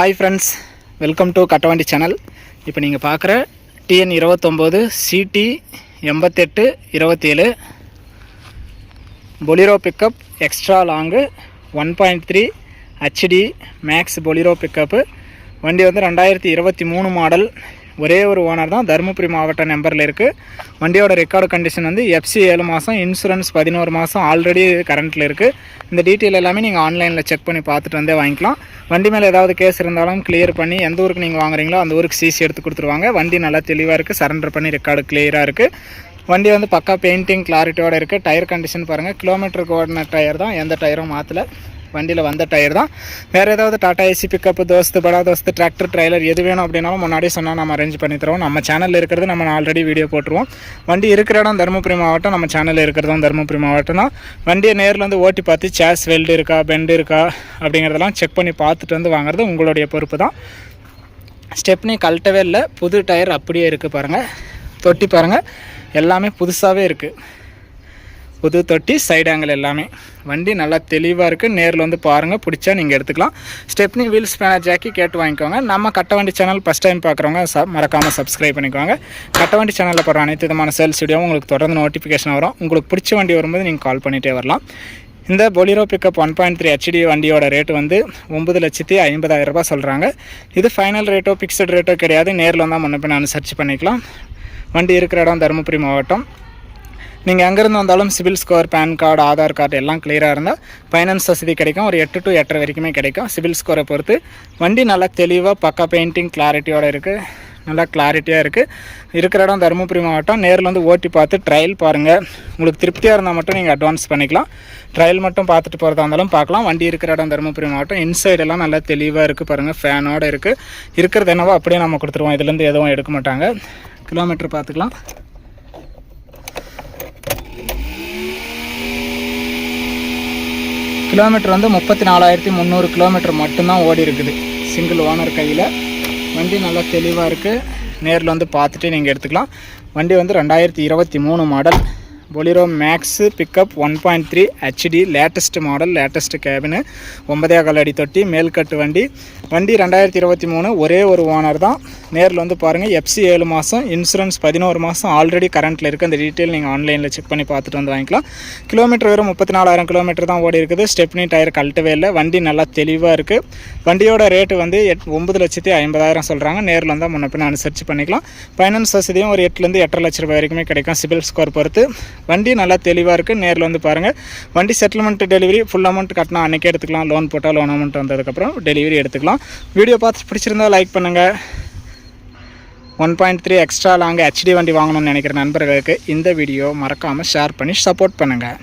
Hi friends welcome to Kattavandi channel இப்போ நீங்கள் பார்க்குற டிஎன் இருபத்தொம்போது சிடி எண்பத்தெட்டு இருபத்தேழு. Bolero pickup extra long one point three HD max Bolero pickup வண்டி வந்து ரெண்டாயிரத்தி இருபத்தி மூணு மாடல் ஒரே ஒரு ஓனர் தான். தருமபுரி மாவட்ட நம்பரில் இருக்குது வண்டியோட ரெக்கார்டு கண்டிஷன் வந்து எஃப்சி ஏழு மாதம் இன்சூரன்ஸ் பதினோரு மாதம் ஆல்ரெடி கரண்ட்டில் இருக்குது இந்த டீட்டெயில் எல்லாமே நீங்கள் ஆன்லைனில் செக் பண்ணி பார்த்துட்டு வந்தே வாங்கிக்கலாம். வண்டி மேலே ஏதாவது கேஸ் இருந்தாலும் கிளியர் பண்ணி எந்த ஊருக்கு நீங்கள் வாங்குறீங்களோ அந்த ஊருக்கு சிசி எடுத்து கொடுத்துருவாங்க. வண்டி நல்லா தெளிவாக இருக்குது சரண்டர் பண்ணி ரெக்கார்டு கிளியராக இருக்குது வண்டி வந்து பக்கா பெயிண்டிங் கிளாரிட்டியோடு இருக்குது டயர் கண்டிஷன் பாருங்கள் கிலோமீட்டருக்கு ஓடின டயர் தான். எந்த டயரும் மாற்றல வண்டியில் வந்த டயர் தான். வேறு ஏதாவது டாட்டா ஏசி பிக்கப் தோஸ்து படா தோஸ்து டிராக்டர் ட்ரைலர் எது வேணும் அப்படின்னாலும் முன்னாடியே சொன்னால் நம்ம அரேஞ்ச் பண்ணி தருவோம். நம்ம சேனலில் இருக்கிறது நம்ம ஆல்ரெடி வீடியோ போட்டுருவோம். வண்டி இருக்கிற இடம் தருமபுரி மாவட்டம் நம்ம சேனலில் இருக்கிறதும் தருமபுரி மாவட்டம் தான். வண்டியை நேரில் வந்து ஓட்டி பார்த்து சேஸ் வெல்டு இருக்கா பெண்டு இருக்கா அப்படிங்கிறதெல்லாம் செக் பண்ணி பார்த்துட்டு வந்து வாங்குறது உங்களுடைய பொறுப்பு தான். ஸ்டெப்னி கழட்டவே இல்லை. புது டயர் அப்படியே இருக்குது பாருங்கள் தொட்டி பாருங்கள் எல்லாமே புதுசாகவே இருக்குது புது தொட்டி சைடு ஆங்கிள் எல்லாமே. வண்டி நல்லா தெளிவாக இருக்குது நேரில் வந்து பாருங்கள் பிடிச்சா நீங்கள் எடுத்துக்கலாம். ஸ்டெப்னி வீல்ஸ் ஸ்பேனர் ஜாக்கி கேட்டு வாங்கிக்கோங்க. நம்ம கட்ட வண்டி சேனல் ஃபஸ்ட் டைம் பார்க்குறவங்க ச மறக்காமல் சப்ஸ்கிரைப் பண்ணிக்கோங்க. கட்டவண்டி சேனலில் போகிற அனைத்து விதமான சேல்ஸ் வீடியோவும் உங்களுக்கு தொடர்ந்து நோட்டிஃபிகேஷன் வரும். உங்களுக்கு பிடிச்ச வண்டி வரும்போது நீங்கள் கால் பண்ணிகிட்டே வரலாம். இந்த Bolero pickup one point three HD வண்டியோட ரேட்டு வந்து ஒம்பது லட்சத்தி ஐம்பதாயிரம் ரூபாய் சொல்கிறாங்க இது ஃபைனல் ரேட்டோ பிக்ஸட் ரேட்டோ கிடையாது. நேரில் வந்தால் முன்னப்பின் பின்ன அனுசரித்து பண்ணிக்கலாம். வண்டி இருக்கிற இடம் தருமபுரி மாவட்டம். நீங்கள் எங்கேருந்து வந்தாலும் CIBIL score PAN card Aadhaar card எல்லாம் கிளியராக இருந்தால் ஃபைனான்ஸ் வசதி கிடைக்கும். ஒரு எட்டு டு எட்டரை வரைக்குமே கிடைக்கும். சிவில் ஸ்கோரை பொறுத்து. வண்டி நல்லா தெளிவாக பக்கா பெயிண்டிங் கிளாரிட்டியோட இருக்குது நல்லா கிளாரிட்டியாக இருக்குது இருக்கிற இடம் தருமபுரி மாவட்டம். நேரில் வந்து ஓட்டி பார்த்து ட்ரையல் பாருங்கள் உங்களுக்கு திருப்தியாக இருந்தால் மட்டும் நீங்கள் அட்வான்ஸ் பண்ணிக்கலாம். ட்ரையல் மட்டும் பார்த்துட்டு போகிறதா இருந்தாலும் பார்க்கலாம். வண்டி இருக்கிற இடம் தருமபுரி மாவட்டம். இன்சைடெல்லாம் நல்லா தெளிவாக இருக்குது பாருங்கள் ஃபேனோடு இருக்குது இருக்கிறது என்னவோ அப்படியே நம்ம கொடுத்துருவோம். இதுலேருந்து எதுவும் எடுக்க மாட்டாங்க. கிலோமீட்டர் பார்த்துக்கலாம். கிலோமீட்டர் வந்து முப்பத்தி நாலாயிரத்தி முந்நூறு கிலோமீட்டர் மட்டும்தான் ஓடி இருக்குது. சிங்கிள் ஓனர் கையில். வண்டி நல்லா தெளிவாக இருக்குது நேரில் வந்து பார்த்துட்டு நீங்கள் எடுத்துக்கலாம். வண்டி வந்து ரெண்டாயிரத்தி இருபத்தி மூணு model Bolero max pickup one point three HD latest model latest cabin ஒன்பதே கால் அடி தொட்டி மேல்கட்டு வண்டி. வண்டி ரெண்டாயிரத்தி இருபத்தி மூணு ஒரே ஒரு ஓனர் தான். நேரில் வந்து பாருங்கள் எஃப்சி ஏழு மாதம் இன்சூரன்ஸ் பதினோரு மாதம் ஆல்ரெடி கரண்ட்டில் இருக்குது அந்த டீட்டெயில் நீங்கள் ஆன்லைனில் செக் பண்ணி பார்த்துட்டு வந்து வாங்கிக்கலாம். கிலோமீட்டர் வெறும் முப்பத்தி நாலாயிரம் கிலோமீட்டர் தான் ஓடி இருக்குது. ஸ்டெப்னி டயர் கழட்டவே இல்லை. வண்டி நல்லா தெளிவாக இருக்குது வண்டியோட ரேட்டு வந்து எட் ஒம்பது லட்சத்தி ஐம்பதாயிரம் சொல்கிறாங்க நேரில் வந்தால் முன்ன பின்ன அனுசரித்து பண்ணிக்கலாம். ஃபைனான்ஸ் வசதியும் ஒரு எட்டுலேருந்து எட்டரை லட்ச ரூபாய் வரைக்குமே கிடைக்கும். சிபில் ஸ்கோர் பொறுத்து. வண்டி நல்லா தெளிவாக இருக்குது நேரில் வந்து பாருங்கள் வண்டி செட்டில்மெண்ட் டெலிவரி ஃபுல் அமௌண்ட் கட்டினா அன்றைக்கே எடுத்துக்கலாம். லோன் போட்டால் லோன் அமௌண்ட் வந்ததுக்கப்புறம் டெலிவரி எடுத்துக்கலாம். வீடியோ பார்த்து பிடிச்சிருந்தா லைக் பண்ணுங்கள் one point three extra long HD வண்டி வாங்கணும்னு நினைக்கிற நண்பர்களுக்கு இந்த வீடியோ மறக்காமல் ஷேர் பண்ணி சப்போர்ட் பண்ணுங்கள்